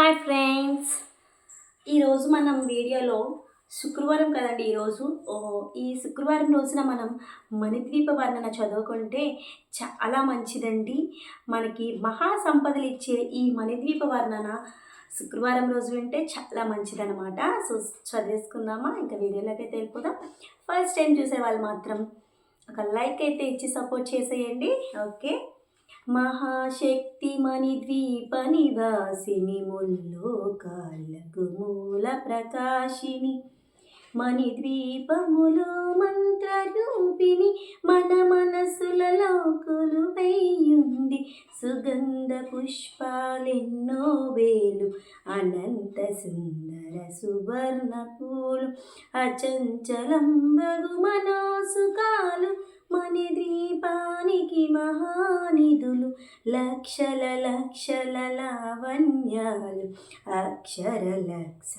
Hi friends ఈరోజు మనం వీడియోలో శుక్రవారం కదండి ఈరోజు. ఓ ఈ శుక్రవారం రోజున మనం మణిద్వీప వర్ణన చదువుకుంటే చాలా మంచిదండి. మనకి మహా సంపదలు ఇచ్చే ఈ మణిద్వీప వర్ణన శుక్రవారం రోజు వింటే చాలా మంచిదనమాట సో చదివేసుకుందామా? ఇంకా వీడియోలోకి అయితే వెళ్ళిపోదాం. ఫస్ట్ టైం చూసే వాళ్ళు మాత్రం ఒక లైక్ అయితే ఇచ్చి సపోర్ట్ చేసేయండి. ఓకే మహాశక్తిమణి ద్వీప నివాసిని ముల్లోకాలకు మూల ప్రకాశిని మణి ద్వీపములో మంత్రరూపిణి మన మనసులలో కొలువైయుంది సుగంధ పుష్పాలెన్నో వేలు అనంత సుందర సువర్ణ పూలు అచంచలంబగు మనోసుకాలు మణి ద్వీపానికి మహానిధులు లక్షల లక్షల లావణ్యాలు అక్షర లక్ష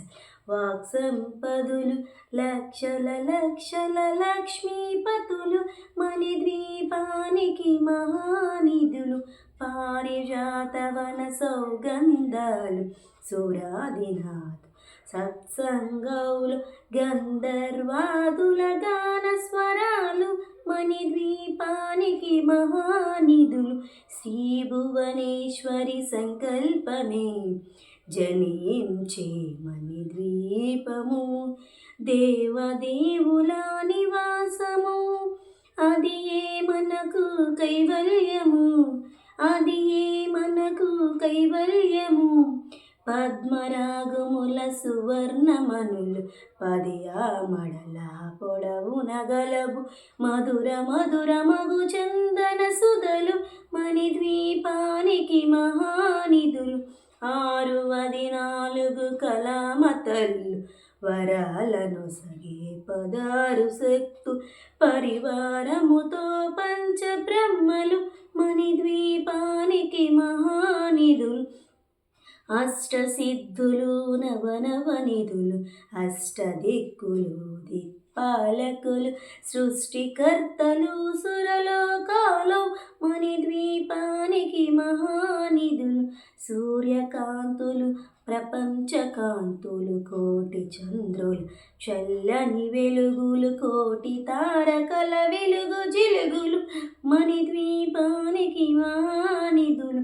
వాక్ సంపదులు లక్షల లక్షల లక్ష్మీపతులు మణి ద్వీపానికి మహానిధులు పారిజాతవన సౌగంధాలు సురాదినాథ్ సత్సంగౌలు గంధర్వాదుల గాన స్వరాలు మణి ద్వీపానికి మహానిధులు శ్రీ భువనేశ్వరి సంకల్పమే. జనించే మణి ద్వీపము దేవదేవుల నివాసము. అది ఏ మనకు కైవల్యము? అది ఏ మనకు కైవల్యము? పద్మరాగముల సువర్ణమనులు పదియా మడల పొడవు గలబు మధుర మధుర మగు చందన సుధలు మణిద్వీపానికి మహానిధులు ఆరు అది నాలుగు కళామతల్లు వరాలను సగే పదారు శక్తు పరివారముతో పంచ బ్రహ్మలు మణిద్వీపానికి మహానిధులు అష్టసిద్ధులు నవనవనిధులు అష్టదిక్కులు దిక్పాలకులు సృష్టికర్తలు సురలోకాలు మణిద్వీపానికి మహానిధులు సూర్యకాంతులు ప్రపంచకాంతులు కోటి చంద్రులు చల్లని వెలుగులు కోటి తారకల వెలుగు జిలుగులు మణిద్వీపానికి మహానిధులు.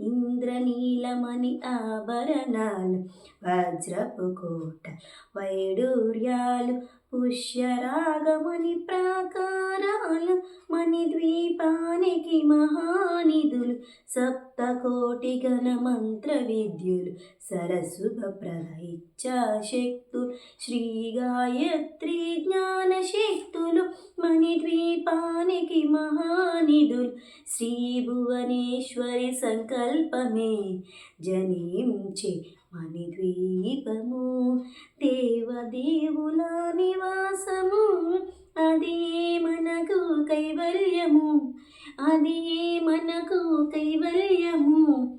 ఇంద్రనీలమణి ఆభరణాలు వజ్రపు కోట వైడూర్యాలు పుష్యరాగమణి ప్రాకారాలు మణిద్వీపానికి మహానిధులు సప్తకోటి గణ మంత్ర విద్యులు సరసుభ ప్రదయిచ్చాశక్తులు శ్రీ గాయత్రి జ్ఞాన శక్తులు మహా మహానిధులు శ్రీ భువనేశ్వరి సంకల్పమే. జనించే మణిద్వీపము దేవదేవుల నివాసము అదే మనకు కైవల్యము అదే మనకు కైవల్యము.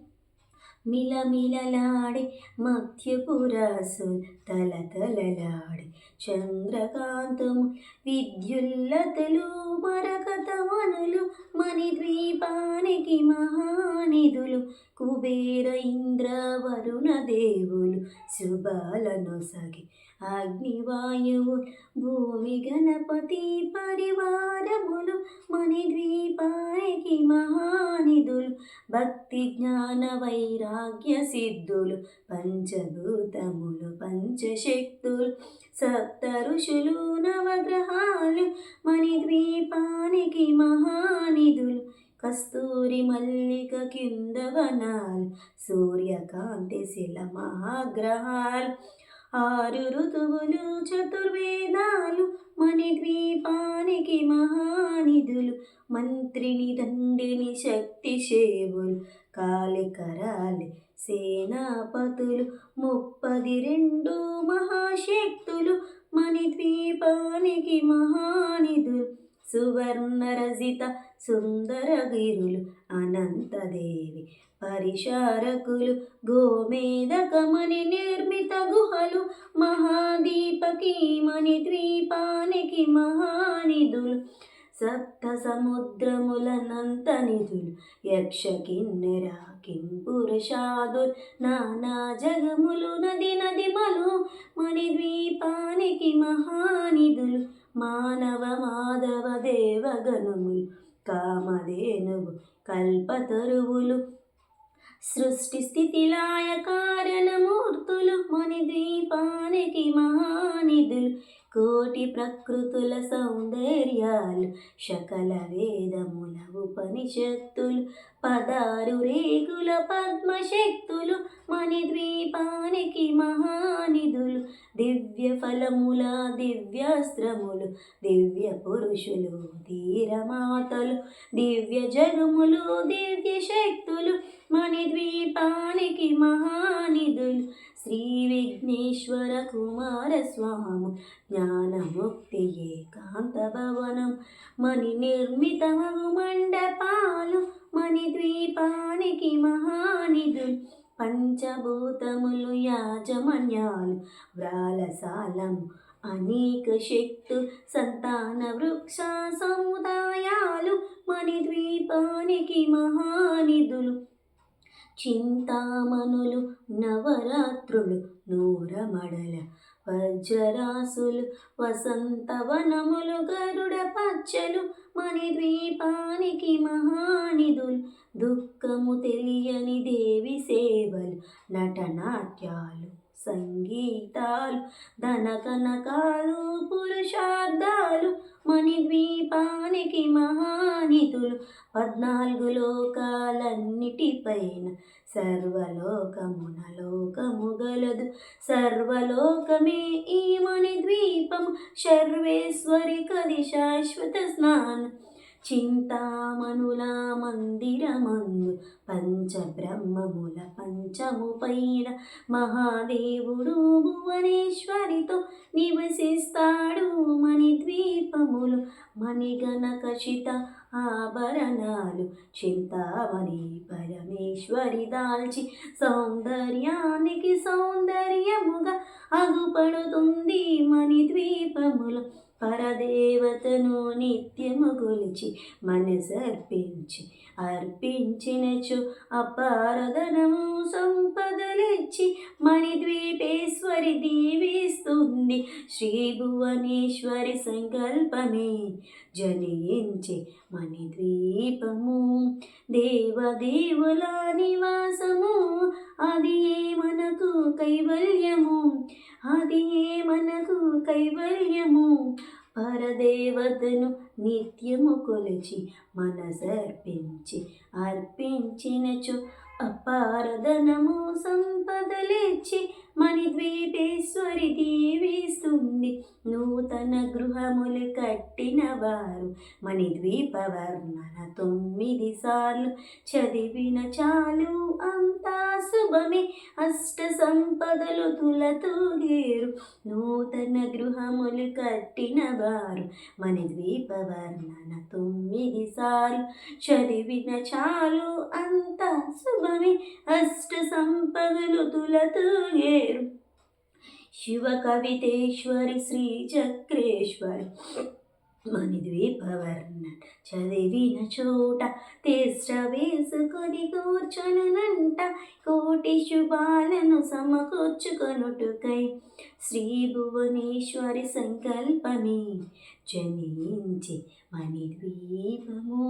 మిలమిలలాడే మధ్యపురాసు తలతలలాడే చంద్రకాంతము విద్యుల్లతలు మరకతమనులు మణిద్వీపానికి మహానిధులు కుబేర ఇంద్ర వరుణ దేవులు శుభాలను సగి అగ్నివాయువు భూమి గణపతి పరివారములు మణిద్వీపానికి మహానిధులు భక్తి జ్ఞాన వైరాగ్య సిద్ధులు పంచభూతములు పంచశక్తులు సప్త ఋషులు నవగ్రహాలు మణిద్వీపానికి మహానిధులు కస్తూరి మల్లిక కింద వనాలు సూర్యకాంతి శిల మహాగ్రహాలు ఆరు ఋతువులు చతుర్వేదాలు మణిద్వీపానికి మహానిధులు మంత్రిని దండిని శక్తి సేవులు కాలికరాలి సేనాపతులు ముప్పది రెండు మహాశక్తులు మణిద్వీపానికి మహానిధులు సువర్ణరజిత సుందరగిరులు అనంతదేవి పరిశారకులు గోమేద కమని నిర్మిత గుహలు మహాదీపకి మణి ద్వీపానికి మహానిధులు సప్త సముద్రములనంత నిధులు యక్ష కిన్నెర కింపురుషాదులు నానా జగములు నది నదిమలు మణి ద్వీపానికి మహానిధులు మానవ మాధవ దేవగణములు కామధేనువు కల్పతరువులు సృష్టి స్థితిలాయ కారణమూర్తులు మణి ద్వీపానికి మహానిధులు కోటి ప్రకృతుల సౌందర్యాలు శకల వేదముల ఉపనిషత్తులు పదారు రేగుల పద్మశక్తులు మణి ద్వీపానికి మహానిధులు దివ్య ఫలముల దివ్యాస్త్రములు దివ్య పురుషులు ధీరమాతలు దివ్య జగములు దివ్య శక్తులు మణి ద్వీపానికి మహానిధులు శ్రీ విఘ్నేశ్వర కుమారస్వాము జ్ఞానముక్తి ఏకాంత భవనం మణి నిర్మితమగు మండపాలు మణి ద్వీపానికి మహానిధు పంచభూతములు యాజమన్యాలు వ్రాలసాలము అనేక శక్తు సంతాన వృక్ష సముదాయాలు మణి ద్వీపానికి మహానిధులు చింతామణులు నవరాత్రులు నూరమడల వజ్రరాసులు వసంతవనములు గరుడ పచ్చలు మణి ద్వీపానికి మహానిధులు దుఃఖము తెలియని దేవి సేవలు నటనాట్యాలు. సంగీతాలు ధనకనకాలు పురుషార్థాలు మణి ద్వీపానికి మహానిధులు పద్నాలుగు లోకాలన్నిటిపైన సర్వలోకమున లోకము గలదు. సర్వలోకమే ఈ మణి ద్వీపం సర్వేశ్వరి కది శాశ్వత స్నానం. చింతామణుల మందిరమందు పంచబ్రహ్మముల పంచము పైన మహాదేవుడు భువనేశ్వరితో నివసిస్తాడు మణి ద్వీపములు మణిగణకషిత ఆభరణాలు చింతామణి పరమేశ్వరి దాల్చి సౌందర్యానికి సౌందర్యముగా అగుపడుతుంది మణి ద్వీపములు పరదేవతను నిత్యము గొలిచి మనసర్పించి. అర్పించినచు అపారధనము సంపదలిచ్చి మణిద్వీపేశ్వరి దీవిస్తుంది. శ్రీ భువనేశ్వరి సంకల్పమే జనించి మణిద్వీపము. దేవదేవుల నివాసము అది ఏ మనకు కైవల్యము? అది ఏ మనకు కైవల్యము? పరదేవతను నిత్యము కొలిచి మనసర్పించి అర్పించినచు అపారధనము సంపదలిచ్చి మణిద్వీపేశ్వరి దీవిస్తుంది నూతన గృహములు కట్టిన వారు మణిద్వీప వర్ణన తొమ్మిది సార్లు. చదివిన చాలు అంతా శుభమే. అష్ట సంపదలు తులతూగేరు నూతన గృహములు కట్టిన వారు మణిద్వీప వర్ణన తొమ్మిది సార్లు. చదివిన చాలు అంతా శుభమే. అష్ట సంపదలు తులతూగేరు शिव शिवकवितेश्वर श्रीचक्रेश्वर। మణిద్వీపవర్ణ చదివిన చోట తిష్ట వేసుకొని కూర్చొనునంట. కోటి శుభాలను సమకూర్చుకొనుటకై శ్రీ భువనేశ్వరి సంకల్పమే జనించి మణిద్వీపము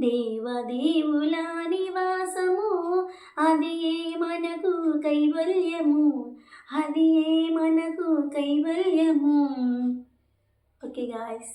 దేవదేవుల నివాసము అది ఏ మనకు కైవల్యము? అది ఏ మనకు కైవల్యము? Okay guys